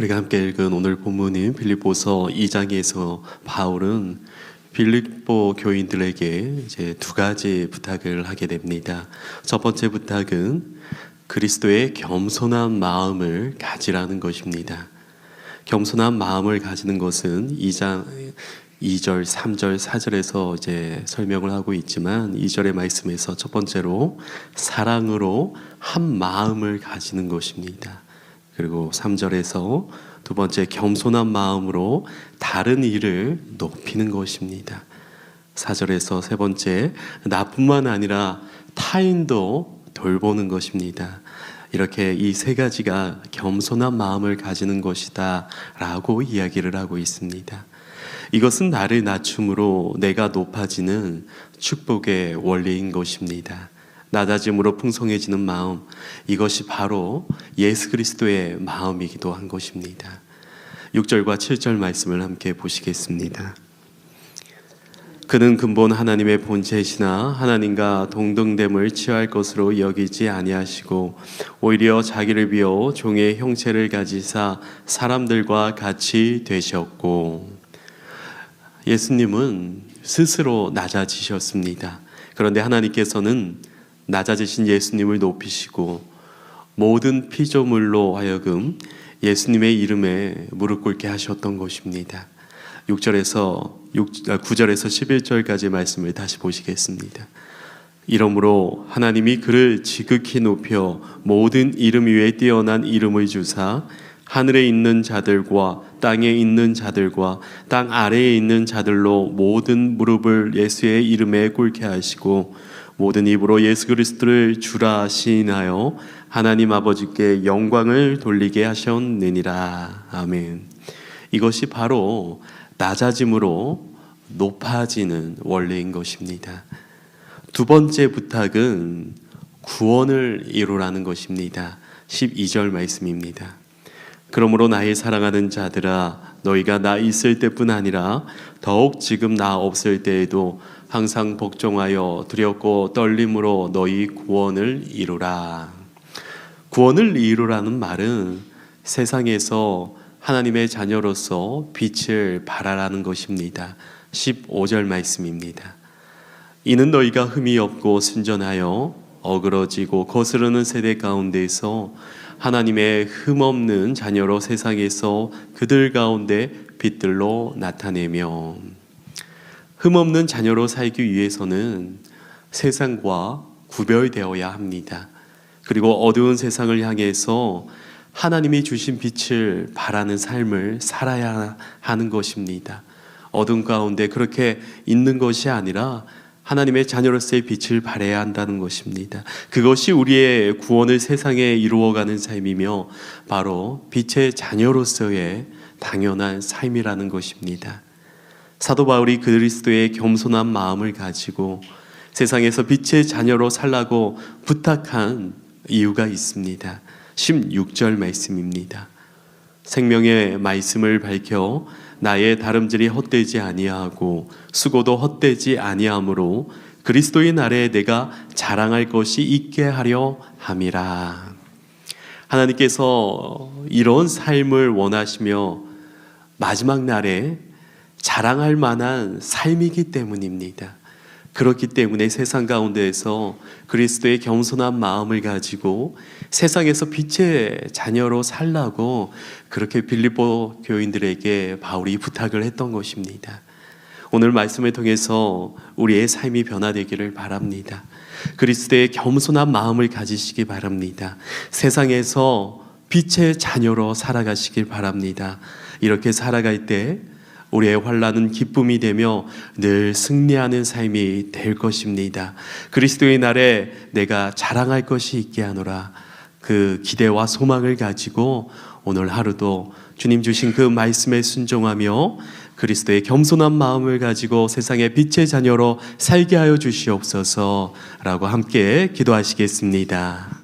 우리가 함께 읽은 오늘 본문인 빌립보서 2장에서 바울은 빌립보 교인들에게 이제 두 가지 부탁을 하게 됩니다. 첫 번째 부탁은 그리스도의 겸손한 마음을 가지라는 것입니다. 겸손한 마음을 가지는 것은 2장 2절, 3절, 4절에서 이제 설명을 하고 있지만 2절의 말씀에서 첫 번째로 사랑으로 한 마음을 가지는 것입니다. 그리고 3절에서 두 번째 겸손한 마음으로 다른 일을 높이는 것입니다. 4절에서 세 번째 나뿐만 아니라 타인도 돌보는 것입니다. 이렇게 이 세 가지가 겸손한 마음을 가지는 것이다 라고 이야기를 하고 있습니다. 이것은 나를 낮춤으로 내가 높아지는 축복의 원리인 것입니다. 낮아짐으로 풍성해지는 마음, 이것이 바로 예수 그리스도의 마음이기도 한 것입니다. 6절과 7절 말씀을 함께 보시겠습니다. 그는 근본 하나님의 본체시나 하나님과 동등됨을 취할 것으로 여기지 아니하시고 오히려 자기를 비워 종의 형체를 가지사 사람들과 같이 되셨고 예수님은 스스로 낮아지셨습니다. 그런데 하나님께서는 낮아지신 예수님을 높이시고 모든 피조물로 하여금 예수님의 이름에 무릎 꿇게 하셨던 것입니다. 6절에서 6, 9절에서 11절까지 말씀을 다시 보시겠습니다. 이러므로 하나님이 그를 지극히 높여 모든 이름 위에 뛰어난 이름을 주사 하늘에 있는 자들과 땅에 있는 자들과 땅 아래에 있는 자들로 모든 무릎을 예수의 이름에 꿇게 하시고 모든 입으로 예수 그리스도를 주라 시인하여 하나님 아버지께 영광을 돌리게 하셨느니라. 아멘. 이것이 바로 낮아짐으로 높아지는 원리인 것입니다. 두 번째 부탁은 구원을 이루라는 것입니다. 12절 말씀입니다. 그러므로 나의 사랑하는 자들아 너희가 나 있을 때뿐 아니라 더욱 지금 나 없을 때에도 항상 복종하여 두렵고 떨림으로 너희 구원을 이루라. 구원을 이루라는 말은 세상에서 하나님의 자녀로서 빛을 발하라는 것입니다. 15절 말씀입니다. 이는 너희가 흠이 없고 순전하여 어그러지고 거스르는 세대 가운데서 하나님의 흠 없는 자녀로 세상에서 그들 가운데 빛들로 나타내며 흠 없는 자녀로 살기 위해서는 세상과 구별되어야 합니다. 그리고 어두운 세상을 향해서 하나님이 주신 빛을 바라는 삶을 살아야 하는 것입니다. 어둠 가운데 그렇게 있는 것이 아니라 하나님의 자녀로서의 빛을 발해야 한다는 것입니다. 그것이 우리의 구원을 세상에 이루어가는 삶이며 바로 빛의 자녀로서의 당연한 삶이라는 것입니다. 사도 바울이 그리스도의 겸손한 마음을 가지고 세상에서 빛의 자녀로 살라고 부탁한 이유가 있습니다. 16절 말씀입니다. 생명의 말씀을 밝혀 나의 다름질이 헛되지 아니하고 수고도 헛되지 아니하므로 그리스도의 날에 내가 자랑할 것이 있게 하려 함이라. 하나님께서 이런 삶을 원하시며 마지막 날에 자랑할 만한 삶이기 때문입니다. 그렇기 때문에 세상 가운데에서 그리스도의 겸손한 마음을 가지고 세상에서 빛의 자녀로 살라고 그렇게 빌립보 교인들에게 바울이 부탁을 했던 것입니다. 오늘 말씀을 통해서 우리의 삶이 변화되기를 바랍니다. 그리스도의 겸손한 마음을 가지시기 바랍니다. 세상에서 빛의 자녀로 살아가시길 바랍니다. 이렇게 살아갈 때 우리의 환란은 기쁨이 되며 늘 승리하는 삶이 될 것입니다. 그리스도의 날에 내가 자랑할 것이 있게 하노라. 그 기대와 소망을 가지고 오늘 하루도 주님 주신 그 말씀에 순종하며 그리스도의 겸손한 마음을 가지고 세상의 빛의 자녀로 살게 하여 주시옵소서라고 함께 기도하시겠습니다.